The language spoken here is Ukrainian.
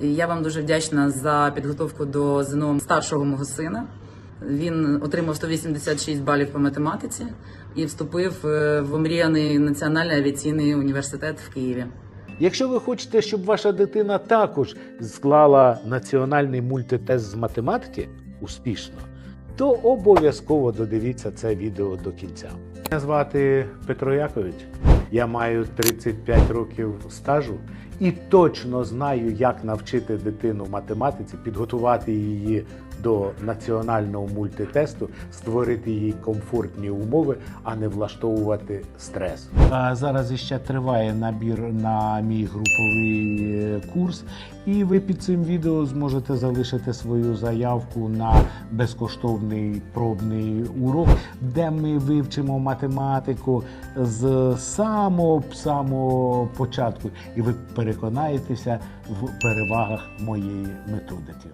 Я вам дуже вдячна за підготовку до ЗНО старшого мого сина. Він отримав 186 балів по математиці і вступив е, в омріяний національний авіаційний університет в Києві. Якщо ви хочете, щоб ваша дитина також склала національний мультитест з математики успішно, то обов'язково додивіться це відео до кінця. Мене звати Петро Якович. Я маю 35 років стажу і точно знаю, як навчити дитину математиці, підготувати її до національного мультитесту, створити їй комфортні умови, а не влаштовувати стрес. А зараз іще триває набір на мій груповий е, курс, і ви під цим відео зможете залишити свою заявку на безкоштовний пробний урок, де ми вивчимо математику з самого самого початку, і ви переконаєтеся в перевагах моєї методики.